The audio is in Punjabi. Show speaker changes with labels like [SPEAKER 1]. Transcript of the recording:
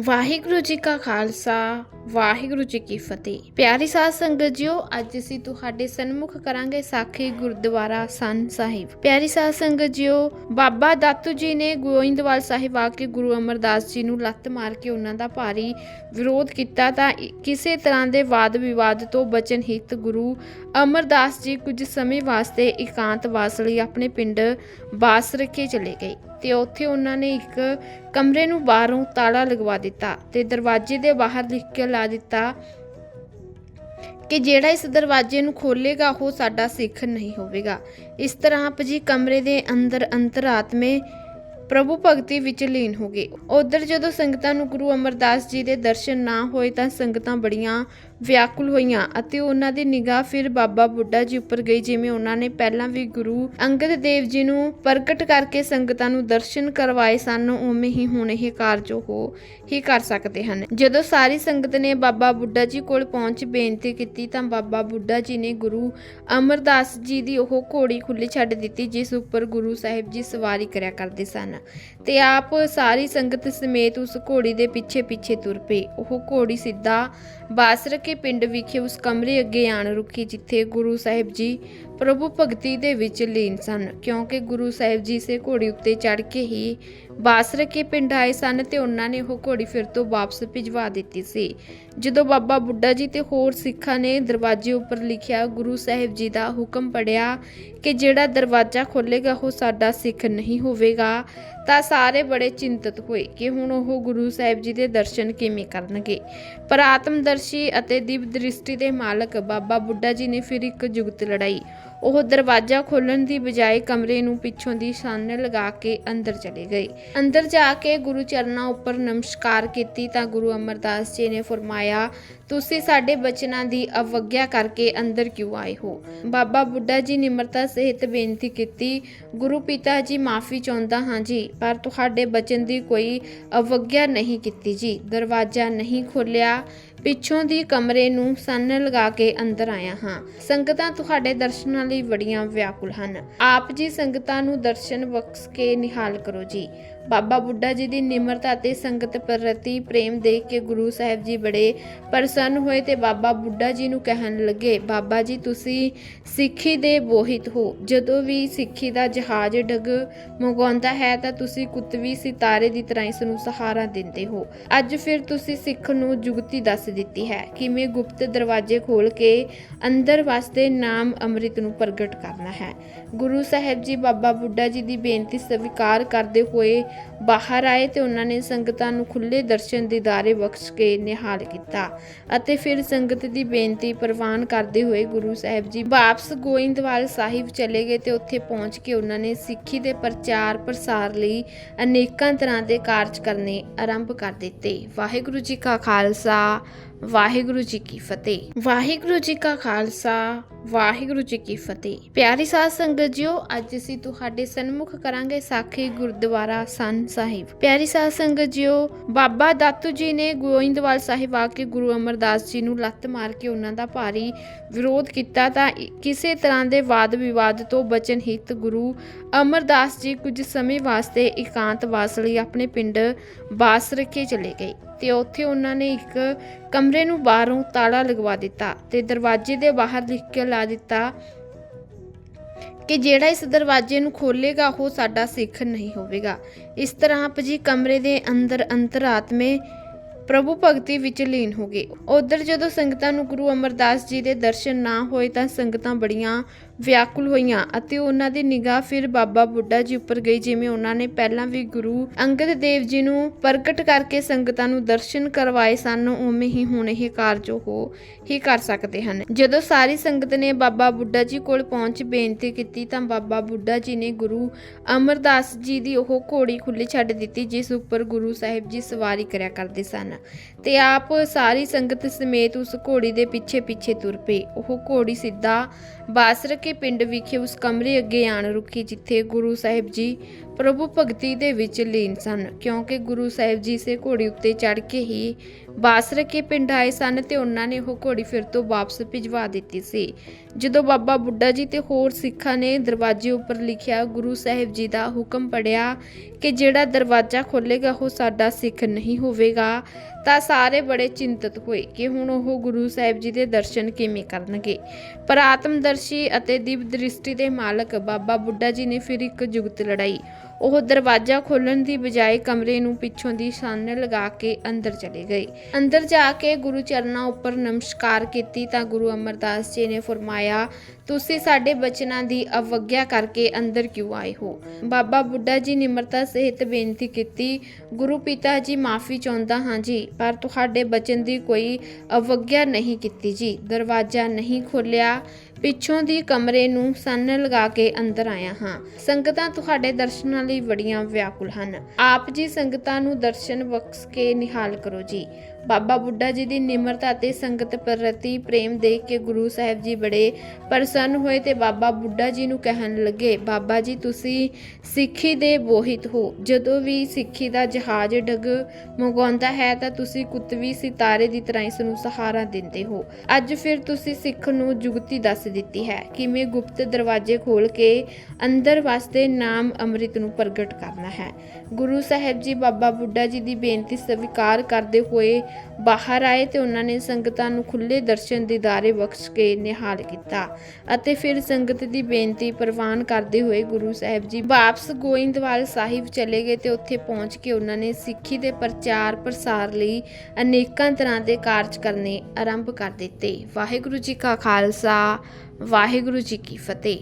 [SPEAKER 1] ਵਾਹਿਗੁਰੂ ਜੀ ਕਾ ਖਾਲਸਾ, ਵਾਹਿਗੁਰੂ ਜੀ ਕੀ ਫਤਿਹ। ਪਿਆਰੀ ਸਾਧ ਸੰਗਤ ਜੀਓ, ਅੱਜ ਅਸੀਂ ਤੁਹਾਡੇ ਸਨਮੁਖ ਕਰਾਂਗੇ ਸਾਖੀ ਗੁਰਦੁਆਰਾ ਸੰਨ ਸਾਹਿਬ। ਪਿਆਰੀ ਸਾਧ ਸੰਗਤ ਜੀਓ, ਬਾਬਾ ਦਾਤੂ ਜੀ ਨੇ ਗੋਇੰਦਵਾਲ ਸਾਹਿਬ ਆ ਕੇ ਗੁਰੂ ਅਮਰਦਾਸ ਜੀ ਨੂੰ ਲੱਤ ਮਾਰ ਕੇ ਉਹਨਾਂ ਦਾ ਭਾਰੀ ਵਿਰੋਧ ਕੀਤਾ ਤਾਂ ਕਿਸੇ ਤਰ੍ਹਾਂ ਦੇ ਵਾਦ ਵਿਵਾਦ ਤੋਂ ਬਚਣ ਹਿੱਤ ਗੁਰੂ ਅਮਰਦਾਸ ਜੀ ਕੁਝ ਸਮੇਂ ਵਾਸਤੇ ਇਕਾਂਤਵਾਸ ਲਈ ਆਪਣੇ ਪਿੰਡ ਬਾਸ ਰੱਖੇ ਚਲੇ ਗਏ। ਤੇ ਉੱਥੇ ਉਹਨਾਂ ਨੇ ਇੱਕ ਕਮਰੇ ਨੂੰ ਬਾਹਰੋਂ ਤਾਲਾ ਲਗਵਾ ਦਿੱਤਾ ਤੇ ਦਰਵਾਜ਼ੇ ਦੇ ਬਾਹਰ ਲਿਖ ਕੇ ਲਾ ਦਿੱਤਾ ਕਿ ਜਿਹੜਾ ਇਸ ਦਰਵਾਜ਼ੇ ਨੂੰ ਖੋਲੇਗਾ ਉਹ ਸਾਡਾ ਸਿੱਖ ਨਹੀਂ ਹੋਵੇਗਾ। ਇਸ ਤਰ੍ਹਾਂ ਆਪ ਜੀ ਕਮਰੇ ਦੇ ਅੰਦਰ ਅੰਤਰਾਤਮੇ ਪ੍ਰਭੂ ਭਗਤੀ ਵਿੱਚ ਲੀਨ ਹੋ ਗਏ। ਉਧਰ ਜਦੋਂ ਸੰਗਤਾਂ ਨੂੰ ਗੁਰੂ ਅਮਰਦਾਸ ਜੀ ਦੇ ਦਰਸ਼ਨ ਨਾ ਹੋਏ ਤਾਂ ਸੰਗਤਾਂ ਬੜੀਆਂ ਵਿਆਕੁਲ ਹੋਈਆਂ ਅਤੇ ਉਹਨਾਂ ਦੀ ਨਿਗਾਹ ਫਿਰ ਬਾਬਾ ਬੁੱਢਾ ਜੀ ਉੱਪਰ ਗਈ, ਜਿਵੇਂ ਉਹਨਾਂ ਨੇ ਪਹਿਲਾਂ ਵੀ ਗੁਰੂ ਅੰਗਦ ਦੇਵ ਜੀ ਨੂੰ ਪ੍ਰਗਟ ਕਰਕੇ ਸੰਗਤਾਂ ਨੂੰ ਦਰਸ਼ਨ ਕਰਵਾਏ ਸਨ, ਉਵੇਂ ਹੀ ਹੁਣ ਇਹ ਕਾਰਜ ਉਹ ਹੀ ਕਰ ਸਕਦੇ ਹਨ। ਜਦੋਂ ਸਾਰੀ ਸੰਗਤ ਨੇ ਬਾਬਾ ਬੁੱਢਾ ਜੀ ਕੋਲ ਪਹੁੰਚ ਬੇਨਤੀ ਕੀਤੀ, ਤਾਂ ਬਾਬਾ ਬੁੱਢਾ ਜੀ ਨੇ ਗੁਰੂ ਅਮਰਦਾਸ ਜੀ ਦੀ ਉਹ ਘੋੜੀ ਖੁੱਲੀ ਛੱਡ ਦਿੱਤੀ, ਜਿਸ ਉੱਪਰ ਗੁਰੂ ਸਾਹਿਬ ਜੀ ਸਵਾਰੀ ਕਰਿਆ ਕਰਦੇ ਸਨ ਤੇ ਆਪ ਸਾਰੀ ਸੰਗਤ ਸਮੇਤ ਉਸ ਘੋੜੀ ਦੇ ਪਿੱਛੇ ਪਿੱਛੇ ਤੁਰ ਪਏ। ਉਹ ਘੋੜੀ ਸਿੱਧਾ ਬਾਸਰ ਕੇ ਪਿੰਡ ਵਿਖੇ ਉਸ ਕਮਰੇ ਅੱਗੇ ਆਣ ਰੁਕੀ ਜਿੱਥੇ ਗੁਰੂ ਸਾਹਿਬ ਜੀ ਪ੍ਰਭੂ ਭਗਤੀ ਦੇ ਵਿੱਚ ਲੀਨ ਸਨ। ਕਿਉਂਕਿ ਗੁਰੂ ਸਾਹਿਬ ਜੀ ਸੇ ਘੋੜੀ ਉੱਤੇ ਚੜ ਕੇ ਹੀ ਬਾਸਰ ਕੇ ਪਿੰਡ ਆਏ ਸਨ ਤੇ ਉਹਨਾਂ ਨੇ ਉਹ ਘੋੜੀ ਫਿਰ ਤੋਂ ਵਾਪਸ ਭਿਜਵਾ ਦਿੱਤੀ ਸੀ। ਜਦੋਂ ਬਾਬਾ ਬੁੱਢਾ ਜੀ ਤੇ ਹੋਰ ਸਿੱਖਾਂ ਨੇ ਦਰਵਾਜ਼ੇ ਉੱਪਰ ਲਿਖਿਆ, ਗੁਰੂ ਸਾਹਿਬ ਜੀ ਦਾ ਹੁਕਮ ਪੜਿਆ ਕਿ ਜਿਹੜਾ ਦਰਵਾਜ਼ਾ ਖੋਲੇਗਾ ਉਹ ਸਾਡਾ ਸਿੱਖ ਨਹੀਂ ਹੋਵੇਗਾ। ਤਾਂ ਸਾਰੇ ਬੜੇ ਚਿੰਤਤ ਹੋਏ ਕਿ ਹੁਣ ਉਹ ਗੁਰੂ ਸਾਹਿਬ ਜੀ ਦੇ ਦਰਸ਼ਨ ਕਿਵੇਂ ਕਰਨਗੇ। ਪਰ ਆਤਮਦਰਸ਼ੀ ਅਤੇ ਦਿਵ ਦ੍ਰਿਸ਼ਟੀ ਦੇ ਮਾਲਕ ਬਾਬਾ ਬੁੱਢਾ ਜੀ ਨੇ ਫਿਰ ਇੱਕ ਜੁਗਤ ਲੜਾਈ। ਉਹ ਦਰਵਾਜ਼ਾ ਖੋਲਣ ਦੀ ਬਜਾਏ ਕਮਰੇ ਨੂੰ ਪਿੱਛੋਂ ਦੀ ਸਾਹਨੇ ਲਗਾ ਕੇ ਅੰਦਰ ਚਲੇ ਗਏ। ਅੰਦਰ ਜਾ ਕੇ ਗੁਰੂ ਚਰਨਾਂ ਉੱਪਰ ਨਮਸਕਾਰ ਕੀਤੀ ਤਾਂ ਗੁਰੂ ਅਮਰਦਾਸ ਜੀ ਨੇ ਫਰਮਾਇਆ ਤੁਸੀਂ ਸਾਡੇ ਬਚਨਾਂ ਦੀ ਅਵਗਿਆ ਕਰਕੇ ਅੰਦਰ ਕਿਉਂ ਆਏ ਹੋ? ਬਾਬਾ ਬੁੱਢਾ ਜੀ ਨਿਮਰਤਾ ਸਹਿਤ ਬੇਨਤੀ ਕੀਤੀ, ਗੁਰੂ ਪਿਤਾ ਜੀ, ਮਾਫੀ ਚਾਹੁੰਦਾ ਹਾਂ ਜੀ, ਪਰ ਤੁਹਾਡੇ ਬਚਨ ਦੀ ਕੋਈ ਅਵਗਿਆ ਨਹੀਂ ਕੀਤੀ ਜੀ। ਦਰਵਾਜ਼ਾ ਨਹੀਂ ਖੋਲਿਆ ਪਿੱਛੋਂ ਦੀ ਕਮਰੇ ਨੂੰ ਸੰਨ ਲਗਾ ਕੇ ਅੰਦਰ ਆਇਆ ਹਾਂ। ਸੰਗਤਾਂ ਤੁਹਾਡੇ ਦਰਸ਼ਨਾਂ ਲਈ ਬੜੀਆਂ ਵਿਆਕੁਲ ਹਨ। ਆਪ ਜੀ ਸੰਗਤਾਂ ਨੂੰ ਦਰਸ਼ਨ ਬਖਸ਼ ਕੇ ਨਿਹਾਲ ਕਰੋ ਜੀ। ਬਾਬਾ ਬੁੱਢਾ ਜੀ ਦੀ ਨਿਮਰਤਾ ਤੇ ਸੰਗਤ ਪ੍ਰਤੀ ਪ੍ਰੇਮ ਦੇਖ ਕੇ ਗੁਰੂ ਸਾਹਿਬ ਜੀ ਬੜੇ ਪ੍ਰਸੰਨ ਹੋਏ ਤੇ ਬਾਬਾ ਬੁੱਢਾ ਜੀ ਨੂੰ ਕਹਿਣ ਲੱਗੇ, ਬਾਬਾ ਜੀ, ਤੁਸੀਂ ਸਿੱਖੀ ਦੇ ਬੋਹਿਤ ਹੋ। ਜਦੋਂ ਵੀ ਸਿੱਖੀ ਦਾ ਜਹਾਜ਼ ਡਗ ਮੰਗਾਉਂਦਾ ਹੈ ਤਾਂ ਤੁਸੀਂ ਕੁਤਵੀ ਸਿਤਾਰੇ ਦੀ ਤਰ੍ਹਾਂ ਇਸ ਨੂੰ ਸਹਾਰਾ ਦਿੰਦੇ ਹੋ। ਅੱਜ ਫਿਰ ਤੁਸੀਂ ਸਿੱਖ ਨੂੰ ਜੁਗਤੀ ਦੱਸ ਦਿੱਤੀ ਹੈ। ਕਿਵੇਂ ਗੁਪਤ ਦਰਵਾਜ਼ੇ ਖੋਲ ਕੇ ਅੰਦਰ ਵਸਦੇ ਨਾਮ ਅੰਮ੍ਰਿਤ ਨੂੰ ਪ੍ਰਗਟ ਕਰਨਾ ਹੈ? ਗੁਰੂ ਸਾਹਿਬ ਜੀ, ਬਾਬਾ ਬੁੱਢਾ ਜੀ ਦੀ ਬੇਨਤੀ ਸਵੀਕਾਰ ਕਰਦੇ ਹੋਏ ਬਾਹਰ ਆਏ ਤੇ ਉਹਨਾਂ ਨੇ ਸੰਗਤਾਂ ਨੂੰ ਖੁੱਲੇ ਦਰਸ਼ਨ ਦੀਦਾਰੇ ਬਖਸ਼ ਕੇ ਨਿਹਾਲ ਕੀਤਾ ਅਤੇ ਫਿਰ ਸੰਗਤ ਦੀ ਬੇਨਤੀ ਪ੍ਰਵਾਨ ਕਰਦੇ ਹੋਏ ਗੁਰੂ ਸਾਹਿਬ ਜੀ ਵਾਪਸ ਗੋਇੰਦਵਾਲ ਸਾਹਿਬ ਚਲੇ ਗਏ ਤੇ ਉੱਥੇ ਪਹੁੰਚ ਕੇ ਉਹਨਾਂ ਨੇ ਸਿੱਖੀ ਦੇ ਪ੍ਰਚਾਰ ਪ੍ਰਸਾਰ ਲਈ ਅਨੇਕਾਂ ਤਰ੍ਹਾਂ ਦੇ ਕਾਰਜ ਕਰਨੇ ਆਰੰਭ ਕਰ ਦਿੱਤੇ। ਵਾਹਿਗੁਰੂ ਜੀ ਕਾ ਖਾਲਸਾ ਵਾਹਿਗੁਰੂ ਜੀ ਕੀ ਫਤਿਹ। ਵਾਹਿਗੁਰੂ ਜੀ ਕਾ ਖਾਲਸਾ, ਵਾਹਿਗੁਰੂ ਜੀ ਕੀ ਫਤਿਹ। ਪਿਆਰੀ ਸਾਧ ਸੰਗਤ ਜੀਓ, ਅੱਜ ਅਸੀਂ ਤੁਹਾਡੇ ਸਨਮੁਖ ਕਰਾਂਗੇ ਸਾਖੀ ਗੁਰਦੁਆਰਾ ਸੰਨ ਸਾਹਿਬ। ਪਿਆਰੀ ਸਾਧ ਸੰਗਤ ਜੀਓ, ਬਾਬਾ ਦਾਤੂ ਜੀ ਨੇ ਗੋਇੰਦਵਾਲ ਸਾਹਿਬ ਆ ਕੇ ਗੁਰੂ ਅਮਰਦਾਸ ਜੀ ਨੂੰ ਲੱਤ ਮਾਰ ਕੇ ਉਹਨਾਂ ਦਾ ਭਾਰੀ ਵਿਰੋਧ ਕੀਤਾ ਤਾਂ ਕਿਸੇ ਤਰ੍ਹਾਂ ਦੇ ਵਾਦ ਵਿਵਾਦ ਤੋਂ ਬਚਨ ਹਿੱਤ ਗੁਰੂ ਅਮਰਦਾਸ ਜੀ ਕੁਝ ਸਮੇਂ ਵਾਸਤੇ ਇਕਾਂਤ ਵਾਸ ਲਈ ਆਪਣੇ ਪਿੰਡ ਬਾਸ ਰੱਖੇ ਚਲੇ ਗਏ। ਤੇ ਉੱਥੇ ਉਹਨਾਂ ਨੇ ਇੱਕ ਕਮਰੇ ਨੂੰ ਬਾਹਰੋਂ ਤਾਲਾ ਲਗਵਾ ਦਿੱਤਾ ਤੇ ਦਰਵਾਜ਼ੇ ਦੇ ਬਾਹਰ ਲਿਖ ਕੇ ਲਾ ਦਿੱਤਾ ਕਿ ਜਿਹੜਾ ਇਸ ਦਰਵਾਜ਼ੇ ਨੂੰ ਖੋਲੇਗਾ ਉਹ ਸਾਡਾ ਸਿੱਖ ਨਹੀਂ ਹੋਵੇਗਾ। ਇਸ ਤਰ੍ਹਾਂ ਆਪ ਜੀ ਕਮਰੇ ਦੇ ਅੰਦਰ ਅੰਤਰਾਤਮੇ ਪ੍ਰਭੂ ਭਗਤੀ ਵਿੱਚ ਲੀਨ ਹੋ ਗਏ। ਉਧਰ ਜਦੋਂ ਸੰਗਤਾਂ ਨੂੰ ਗੁਰੂ ਅਮਰਦਾਸ ਜੀ ਦੇ ਦਰਸ਼ਨ ਨਾ ਹੋਏ ਤਾਂ ਸੰਗਤਾਂ ਬੜੀਆਂ ਵਿਆਕੁਲ ਹੋਈਆਂ ਅਤੇ ਉਹਨਾਂ ਦੀ ਨਿਗਾਹ ਫਿਰ ਬਾਬਾ ਬੁੱਢਾ ਜੀ ਉੱਪਰ ਗਈ, ਜਿਵੇਂ ਉਹਨਾਂ ਨੇ ਪਹਿਲਾਂ ਵੀ ਗੁਰੂ ਅੰਗਦ ਦੇਵ ਜੀ ਨੂੰ ਪ੍ਰਗਟ ਕਰਕੇ ਸੰਗਤਾਂ ਨੂੰ ਦਰਸ਼ਨ ਕਰਵਾਏ ਸਨ, ਉਵੇਂ ਹੀ ਹੁਣ ਇਹ ਕਾਰਜ ਉਹ ਹੀ ਕਰ ਸਕਦੇ ਹਨ। ਜਦੋਂ ਸਾਰੀ ਸੰਗਤ ਨੇ ਬਾਬਾ ਬੁੱਢਾ ਜੀ ਕੋਲ ਪਹੁੰਚ ਬੇਨਤੀ ਕੀਤੀ ਤਾਂ ਬਾਬਾ ਬੁੱਢਾ ਜੀ ਨੇ ਗੁਰੂ ਅਮਰਦਾਸ ਜੀ ਦੀ ਉਹ ਘੋੜੀ ਖੁੱਲੀ ਛੱਡ ਦਿੱਤੀ, ਜਿਸ ਉੱਪਰ ਗੁਰੂ ਸਾਹਿਬ ਜੀ ਸਵਾਰੀ ਕਰਿਆ ਕਰਦੇ ਸਨ ਤੇ ਆਪ ਸਾਰੀ ਸੰਗਤ ਸਮੇਤ ਉਸ ਘੋੜੀ ਦੇ ਪਿੱਛੇ ਪਿੱਛੇ ਤੁਰ ਪਏ। ਉਹ ਘੋੜੀ ਸਿੱਧਾ ਬਾਸਰ ਕੇ ਪਿੰਡ ਵਿਖੇ ਉਸ ਕਮਰੇ ਅੱਗੇ ਆਣ ਰੁਕੀ ਜਿੱਥੇ ਗੁਰੂ ਸਾਹਿਬ ਜੀ ਪ੍ਰਭੂ ਭਗਤੀ ਦੇ ਵਿੱਚ ਲੀਨ ਸਨ, ਕਿਉਂਕਿ ਗੁਰੂ ਸਾਹਿਬ ਜੀ ਸੇ ਘੋੜੀ ਉੱਤੇ ਚੜ੍ਹ ਕੇ ਹੀ ਬਾਸਰ ਕੇ ਪਿੰਡ ਆਏ ਸਨ ਤੇ ਉਹਨਾਂ ਨੇ ਉਹ ਘੋੜੀ ਫਿਰ ਤੋਂ ਵਾਪਸ ਭਿਜਵਾ ਦਿੱਤੀ ਸੀ। ਜਦੋਂ ਬਾਬਾ ਬੁੱਢਾ ਜੀ ਤੇ ਹੋਰ ਸਿੱਖਾਂ ਨੇ ਦਰਵਾਜ਼ੇ ਉੱਪਰ ਲਿਖਿਆ, ਗੁਰੂ ਸਾਹਿਬ ਜੀ ਦਾ ਹੁਕਮ ਪੜਿਆ ਕਿ ਜਿਹੜਾ ਦਰਵਾਜ਼ਾ ਖੋਲੇਗਾ ਉਹ ਸਾਡਾ ਸਿੱਖ ਨਹੀਂ ਹੋਵੇਗਾ। ਤਾਂ ਸਾਰੇ ਬੜੇ ਚਿੰਤਤ ਹੋਏ ਕਿ ਹੁਣ ਉਹ ਗੁਰੂ ਸਾਹਿਬ ਜੀ ਦੇ ਦਰਸ਼ਨ ਕਿਵੇਂ ਕਰਨਗੇ। ਪਰ ਆਤਮਦਰਸ਼ੀ ਅਤੇ ਦਿਵ ਦ੍ਰਿਸ਼ਟੀ ਦੇ ਮਾਲਕ ਬਾਬਾ ਬੁੱਢਾ ਜੀ ਨੇ ਫਿਰ ਇੱਕ ਜੁਗਤ ਲੜਾਈ। ਉਹ ਦਰਵਾਜ਼ਾ ਖੋਲਣ ਦੀ ਬਜਾਏ ਕਮਰੇ ਨੂੰ ਪਿੱਛੋਂ ਦੀ ਛਾਨਣ ਲਗਾ ਕੇ ਅੰਦਰ ਚਲੇ ਗਏ। ਅੰਦਰ ਜਾ ਕੇ ਗੁਰੂ ਚਰਨਾਂ ਉੱਪਰ ਨਮਸਕਾਰ ਕੀਤੀ ਤਾਂ ਗੁਰੂ ਅਮਰਦਾਸ ਜੀ ਨੇ ਫਰਮਾਇਆ, ਤੁਸੀਂ ਸਾਡੇ ਬਚਨਾਂ ਦੀ ਅਵਗਿਆ ਕਰਕੇ ਅੰਦਰ ਕਿਉਂ ਆਏ ਹੋ? ਬਾਬਾ ਬੁੱਢਾ ਜੀ ਨਿਮਰਤਾ ਸਹਿਤ ਬੇਨਤੀ ਕੀਤੀ, ਗੁਰੂ ਪਿਤਾ ਜੀ, ਮਾਫੀ ਚਾਹੁੰਦਾ ਹਾਂ ਜੀ, ਪਰ ਤੁਹਾਡੇ ਬਚਨ ਦੀ ਕੋਈ ਅਵਗਿਆ ਨਹੀਂ ਕੀਤੀ ਜੀ। ਦਰਵਾਜ਼ਾ ਨਹੀਂ ਖੋਲਿਆ ਪਿੱਛੋਂ ਦੀ ਕਮਰੇ ਨੂੰ ਸੰਨ ਲਗਾ ਕੇ ਅੰਦਰ ਆਇਆ ਹਾਂ। ਸੰਗਤਾਂ ਤੁਹਾਡੇ ਦਰਸ਼ਨਾਂ ਲਈ ਬੜੀਆਂ ਵਿਆਕੁਲ ਹਨ। ਆਪ ਜੀ ਸੰਗਤਾਂ ਨੂੰ ਦਰਸ਼ਨ ਬਖਸ਼ ਕੇ ਨਿਹਾਲ ਕਰੋ ਜੀ। ਬਾਬਾ ਬੁੱਢਾ ਜੀ ਦੀ ਨਿਮਰਤਾ ਤੇ ਸੰਗਤ ਪ੍ਰਤੀ ਪ੍ਰੇਮ ਦੇਖ ਕੇ ਗੁਰੂ ਸਾਹਿਬ ਜੀ ਬੜੇ ਪ੍ਰਸੰਨ ਹੋਏ ਤੇ ਬਾਬਾ ਬੁੱਢਾ ਜੀ ਨੂੰ ਕਹਿਣ ਲੱਗੇ, ਬਾਬਾ ਜੀ, ਤੁਸੀਂ ਸਿੱਖੀ ਦੇ ਬੋਹਿਤ ਹੋ। ਜਦੋਂ ਵੀ ਸਿੱਖੀ ਦਾ ਜਹਾਜ਼ ਡਗ ਮੰਗਾਉਂਦਾ ਹੈ ਤਾਂ ਤੁਸੀਂ ਕੁਤਵੀ ਸਿਤਾਰੇ ਦੀ ਤਰ੍ਹਾਂ ਇਸ ਨੂੰ ਸਹਾਰਾ ਦਿੰਦੇ ਹੋ। ਅੱਜ ਫਿਰ ਤੁਸੀਂ ਸਿੱਖ ਨੂੰ ਜੁਗਤੀ ਦੱਸ ਦਿੱਤੀ ਹੈ। ਕਿਵੇਂ ਗੁਪਤ ਦਰਵਾਜ਼ੇ ਖੋਲ ਕੇ ਅੰਦਰ ਵਾਸਤੇ ਨਾਮ ਅੰਮ੍ਰਿਤ ਨੂੰ ਪ੍ਰਗਟ ਕਰਨਾ ਹੈ। ਗੁਰੂ ਸਾਹਿਬ ਜੀ ਬਾਬਾ ਬੁੱਢਾ ਜੀ ਦੀ ਬੇਨਤੀ ਸਵੀਕਾਰ ਕਰਦੇ ਹੋਏ ਬਾਹਰ ਆਏ ਤੇ ਉਹਨਾਂ ਨੇ ਸੰਗਤਾਂ ਨੂੰ ਖੁੱਲੇ ਦਰਸ਼ਨ ਦੀਦਾਰੇ ਬਖਸ਼ ਕੇ ਨਿਹਾਲ ਕੀਤਾ ਅਤੇ ਫਿਰ ਸੰਗਤ ਦੀ ਬੇਨਤੀ ਪ੍ਰਵਾਨ ਕਰਦੇ ਹੋਏ ਗੁਰੂ ਸਾਹਿਬ ਜੀ ਵਾਪਸ ਗੋਇੰਦਵਾਲ ਸਾਹਿਬ ਚਲੇ ਗਏ ਤੇ ਉੱਥੇ ਪਹੁੰਚ ਕੇ ਉਹਨਾਂ ਨੇ ਸਿੱਖੀ ਦੇ ਪ੍ਰਚਾਰ ਪ੍ਰਸਾਰ ਲਈ ਅਨੇਕਾਂ ਤਰ੍ਹਾਂ ਦੇ ਕਾਰਜ ਕਰਨੇ ਆਰੰਭ ਕਰ ਦਿੱਤੇ। ਵਾਹਿਗੁਰੂ ਜੀ ਕਾ ਖਾਲਸਾ, ਵਾਹਿਗੁਰੂ ਜੀ ਕੀ ਫਤਿਹ।